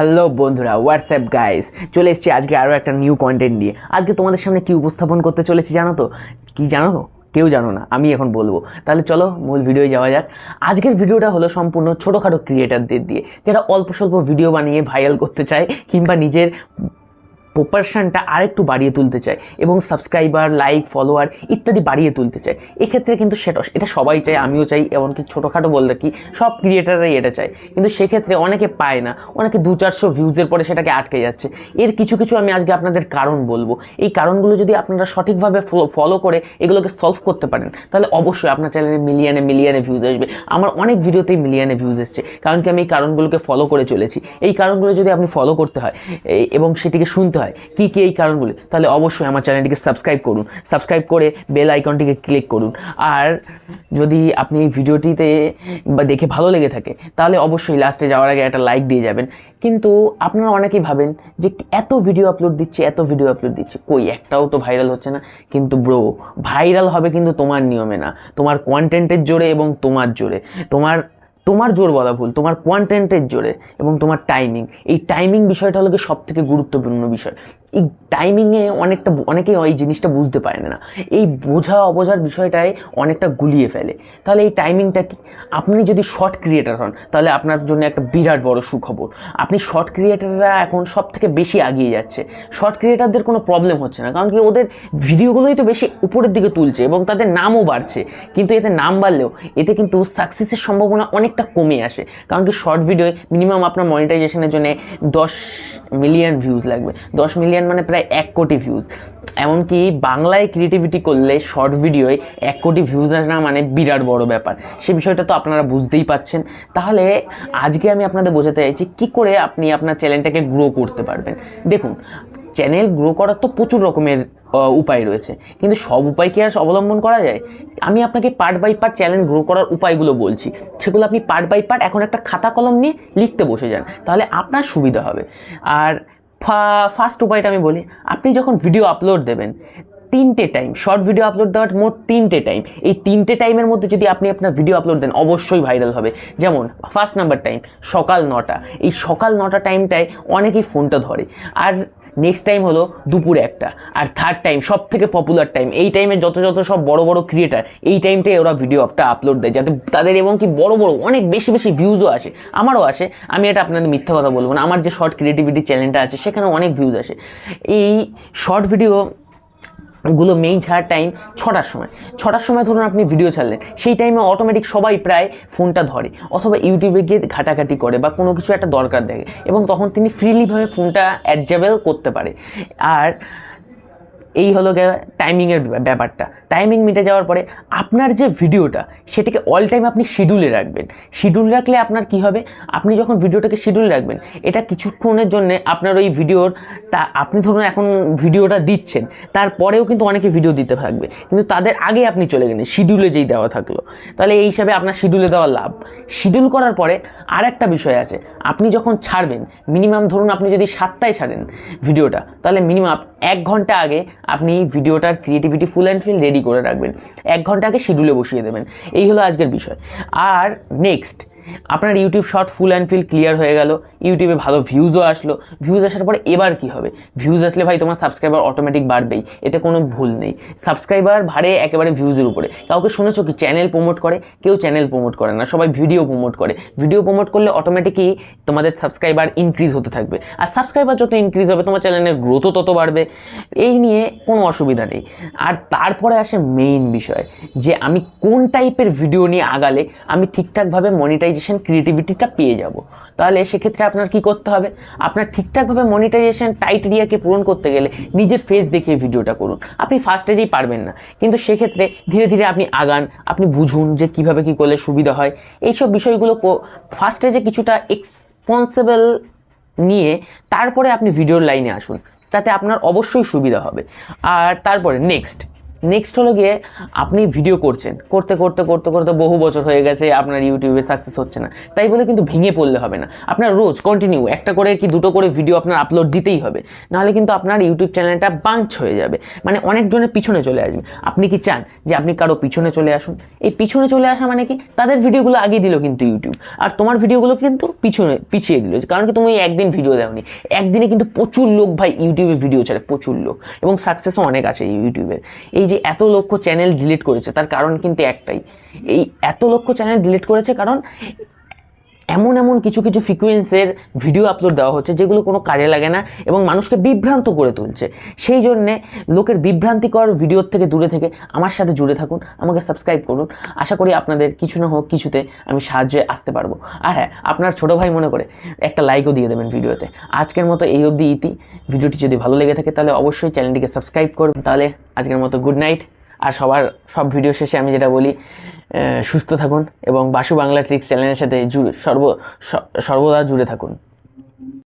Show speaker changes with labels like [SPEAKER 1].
[SPEAKER 1] Hello বন্ধুরা WhatsApp guys চলে এসেছি আজকে আরও একটা নিউ কন্টেন্ট নিয়ে। আজকে তোমাদের সামনে কী উপস্থাপন করতে চলেছি জানো তো? কী জানো? তো কেউ জানো না, আমি এখন বলব। তাহলে চলো মূল ভিডিও যাওয়া যাক। আজকের ভিডিওটা হলো সম্পূর্ণ ছোটোখাটো ক্রিয়েটারদের দিয়ে, যারা অল্প স্বল্প ভিডিও বানিয়ে ভাইরাল করতে চায় কিংবা নিজের প্রপারশনটা আরেকটু বাড়িয়ে তুলতে চায় এবং সাবস্ক্রাইবার লাইক ফলোয়ার ইত্যাদি বাড়িয়ে তুলতে চায়। এক্ষেত্রে কিন্তু সেটা, এটা সবাই চায়, আমিও চাই, এমনকি ছোটোখাটো বলতে কি, সব ক্রিয়েটাররাই এটা চায়। কিন্তু সেক্ষেত্রে অনেকে পায় না, অনেকে দু চারশো ভিউজের পরে সেটাকে আটকে যাচ্ছে। এর কিছু কিছু আমি আজকে আপনাদের কারণ বলব। এই কারণগুলো যদি আপনারা সঠিকভাবে ফলো করে এগুলোকে সলভ করতে পারেন, তাহলে অবশ্যই আপনার চ্যানেলে মিলিয়নে মিলিয়নে ভিউজ আসবে। আমার অনেক ভিডিওতেই মিলিয়নে ভিউজ এসছে, কারণ কি আমি এই কারণগুলোকে ফলো করে চলেছি। এই কারণগুলো যদি আপনি ফলো করতে হয় এবং সেটিকে শুনতে হয়? কী কী এই কারণগুলি? তাহলে অবশ্যই আমার চ্যানেলটিকে সাবস্ক্রাইব করুন। সাবস্ক্রাইব করে বেল আইকনটিকে ক্লিক করুন। আর যদি আপনি এই ভিডিওটিতে বা দেখে ভালো লেগে থাকে, তাহলে অবশ্যই লাস্টে যাওয়ার আগে একটা লাইক দিয়ে যাবেন। কিন্তু আপনারা অনেকেই ভাবেন যে, এত ভিডিও আপলোড দিচ্ছে, এত ভিডিও আপলোড দিচ্ছে। কই, একটাও তো ভাইরাল হচ্ছে না। কিন্তু ব্রো, ভাইরাল হবে কিন্তু তোমার নিয়মে না। তোমার কন্টেন্টের জোরে এবং তোমার জোরে। তোমার তোমার জোর বলা ভুল, তোমার কন্টেন্টের জোরে এবং তোমার টাইমিং এই টাইমিং বিষয়টা হলো সব থেকে গুরুত্বপূর্ণ বিষয়। এই টাইমিংয়ে অনেকটা অনেকেই এই জিনিসটা বুঝতে পারে না। এই বোঝা অবোঝার বিষয়টায় অনেকটা গুলিয়ে ফেলে। তাহলে এই টাইমিংটা কি? আপনি যদি শর্ট ক্রিয়েটার হন, তাহলে আপনার জন্য একটা বিরাট বড় সুখবর। আপনি শর্ট ক্রিয়েটাররা এখন সব থেকে বেশি এগিয়ে যাচ্ছে। শর্ট ক্রিয়েটারদের কোনো প্রবলেম হচ্ছে না, কারণ কি ওদের ভিডিওগুলোই তো বেশি উপরের দিকে তুলছে এবং তাদের নামও বাড়ছে। কিন্তু এতে নাম বাড়লেও, এতে কিন্তু সাকসেসের সম্ভাবনা অনেকটা কমে আসে। কারণ কি শর্ট ভিডিওয়ে মিনিমাম আপনার মনিটাইজেশনের জন্য দশ মিলিয়ন ভিউজ লাগবে। দশ মিলিয়ন মানে প্রায় এক কোটি ভিউজ এমনকি বাংলায় ক্রিয়েটিভিটি করলে শর্ট ভিডিওয় এক কোটি ভিউজ আসা মানে বিরাট বড় ব্যাপার। সে বিষয়টা তো আপনারা বুঝতেই পাচ্ছেন তাহলে আজকে আমি আপনাদের বোঝাতে চাইছি কী করে আপনি আপনার চ্যানেলটাকে গ্রো করতে পারবেন। দেখুন চ্যানেল গ্রো করার তো প্রচুর রকমের উপায় রয়েছে। কিন্তু সব উপায় কি আর অবলম্বন করা যায়? আমি আপনাকে part by part challenge grow করার উপায়গুলো বলছি। সেগুলো আপনি পার্ট বাই পার্ট এখন একটা খাতা কলম নিয়ে লিখতে বসে যান। তাহলে আপনার সুবিধা হবে। আর ফার্স্ট উপায়টা আমি বলি, আপনি যখন ভিডিও আপলোড দেবেন তিনটে টাইম শর্ট ভিডিও আপলোড দেওয়ার মোট তিনটে টাইম এই তিনটে টাইমের মধ্যে যদি আপনি আপনার ভিডিও আপলোড দেন, অবশ্যই ভাইরাল হবে। যেমন ফার্স্ট নাম্বার টাইম সকাল নটা। এই সকাল নটা টাইমটায় অনেকেই ফোনটা ধরে। আর নেক্সট টাইম হলো দুপুর একটা। আর থার্ড টাইম সব থেকে পপুলার টাইম এই টাইমে যত যত সব বড় বড় ক্রিয়েটার এই টাইমটাই ওরা ভিডিও আপটা আপলোড দেয়। যাতে তাদের এবং কি বড় বড়, অনেক বেশি বেশি ভিউজও আসে। আমারও আসে। আমি এটা আপনাদের মিথ্যা কথা বলব না। আমার যে শর্ট ক্রিয়েটিভিটি চ্যানেলটা আছে সেখানে অনেক ভিউজ আসে। এই শর্ট ভিডিও গুলো মেইন ছাড়ার টাইম ছটার সময়। ছটার সময় ধরুন আপনি ভিডিও ছাড়লেন, সেই টাইমে অটোমেটিক সবাই প্রায় ফোনটা ধরে। অথবা ইউটিউবে গিয়ে ঘাটাঘাটি করে বা কোনো কিছু একটা দরকার দেখে। এবং তখন তিনি ফ্রিলিভাবে ফোনটা অ্যাডজাবেল করতে পারে। আর এই হলো টাইমিংয়ের ব্যাপারটা। টাইমিং মিটে যাওয়ার পরে আপনার যে ভিডিওটা, সেটাকে অল টাইম আপনি শিডিউলে রাখবেন। শিডিউল রাখলে আপনার কি হবে? আপনি যখন ভিডিওটাকে শিডিউল রাখবেন, এটা কিছুক্ষণের জন্য আপনার ওই ভিডিওর তা, আপনি ধরুন এখন ভিডিওটা দিচ্ছেন, তারপরেও কিন্তু অনেকে ভিডিও দিতে থাকবে। কিন্তু তাদের আগে আপনি চলে গেলেন শিডিউলে যেই দেওয়া থাকল। তাহলে এই হিসাবে আপনার শিডিউলে দেওয়া লাভ। শিডিউল করার পরে আর একটা বিষয় আছে। আপনি যখন ছাড়বেন মিনিমাম ধরুন আপনি যদি সাতটায় ছাড়েন ভিডিওটা, তাহলে মিনিমাম এক ঘণ্টা আগে আপনি ভিডিওটার creativity full and fill ready করে রাখবেন। এক ঘণ্টা আগে শিডিউলে বসিয়ে দেবেন। এই হলো আজকের বিষয়। আর নেক্সট আপনার YouTube short full and fill clear হয়ে গেল। ইউটিউবে ভালো ভিউজও আসলো। ভিউজ আসার পরে এবার কি হবে? ভিউজ আসলে ভাই তোমার সাবস্ক্রাইবার অটোমেটিক বাড়বেই। এতে কোনো ভুল নেই। সাবস্ক্রাইবার বাড়ে একেবারে ভিউজের উপরে। কাউকে শুনেছো কি চ্যানেল প্রমোট করে? কেউ চ্যানেল প্রমোট করে না। সবাই ভিডিও প্রমোট করে। ভিডিও প্রমোট করলে অটোমেটিকই তোমাদের সাবস্ক্রাইবার ইনক্রিজ হতে থাকবে। আর সাবস্ক্রাইবার যত ইনক্রিজ হবে, তোমার চ্যানেলের গ্রোথও তত বাড়বে। এই নিয়ে কোনো অসুবিধা নেই। আর তারপরে আসে মেইন বিষয়, যে আমি কোন টাইপের ভিডিও নিয়ে আগালে আমি ঠিকঠাকভাবে মনিটাইজেশন ক্রিয়েটিভিটিটা পেয়ে যাব। তাহলে সেক্ষেত্রে আপনার কি করতে হবে? আপনার ঠিকঠাকভাবে মনিটাইজেশন টাইটেরিয়াকে পূরণ করতে গেলে নিজের ফেস দেখিয়ে ভিডিওটা করুন। আপনি ফার্স্ট স্টেজেই পারবেন না, কিন্তু সেক্ষেত্রে ধীরে ধীরে আপনি আগান, আপনি বুঝুন যে কীভাবে কি করলে সুবিধা হয়। এইসব বিষয়গুলো ফার্স্ট স্টেজে কিছুটা এক্সপন্সিবল নিয়ে তারপরে আপনি ভিডিওর লাইনে আসুন। তাতে আপনার অবশ্যই সুবিধা হবে। আর তারপরে নেক্সট নেক্সট হলো গিয়ে আপনি ভিডিও করছেন। করতে করতে করতে করতে বহু বছর হয়ে গেছে, আপনার ইউটিউবে সাকসেস হচ্ছে না। তাই বলে কিন্তু ভেঙে পড়লে হবে না। আপনার রোজ কন্টিনিউ একটা করে কি দুটো করে ভিডিও আপনার আপলোড দিতেই হবে। নাহলে কিন্তু আপনার ইউটিউব চ্যানেলটা বাঞ্চ হয়ে যাবে। মানে অনেকজনের পিছনে চলে আসবে। আপনি কি চান যে আপনি কারও পিছনে চলে আসুন? এই পিছনে চলে আসা মানে কি? তাদের ভিডিওগুলো আগে দিল কিন্তু ইউটিউব আর তোমার ভিডিওগুলো কিন্তু পিছনে, পিছিয়ে দিল। কারণ কি তুমি একদিন ভিডিও দাওনি। একদিনে কিন্তু প্রচুর লোক ভাই ইউটিউবে ভিডিও ছাড়ে, প্রচুর লোক। এবং সাকসেসও অনেক আছে ইউটিউবের এই যে এত লক্ষ চ্যানেল ডিলিট করেছে, তার কারণ কিন্তু একটাই। এই এত লক্ষ চ্যানেল ডিলিট করেছে কারণ এমন এমন কিছু কিছু ফ্রিকুয়েন্সের ভিডিও আপলোড দেওয়া হচ্ছে যেগুলো কোনো কাজে লাগে না এবং মানুষকে বিভ্রান্ত করে তুলছে। সেই জন্যে লোকের বিভ্রান্তিকর ভিডিওর থেকে দূরে থেকে আমার সাথে জুড়ে থাকুন, আমাকে সাবস্ক্রাইব করুন। আশা করি আপনাদের কিছু না হোক কিছুতে আমি সাহায্যে আসতে পারব। আর হ্যাঁ আপনার ছোটো ভাই মনে করে একটা লাইকও দিয়ে দেবেন ভিডিওতে আজকের মতো এই অবধি ইতি। ভিডিওটি যদি ভালো লেগে থাকে তাহলে অবশ্যই চ্যানেলটিকে সাবস্ক্রাইব করুন। তাহলে আজকের মতো গুড নাইট আর সবার সব ভিডিও শেষে আমি যেটা বলি সুস্থ থাকুন এবং বাসু বাংলা ট্রিক্স চ্যানেলের সাথে জুড়ে সর্ব সর্বদা জুড়ে থাকুন।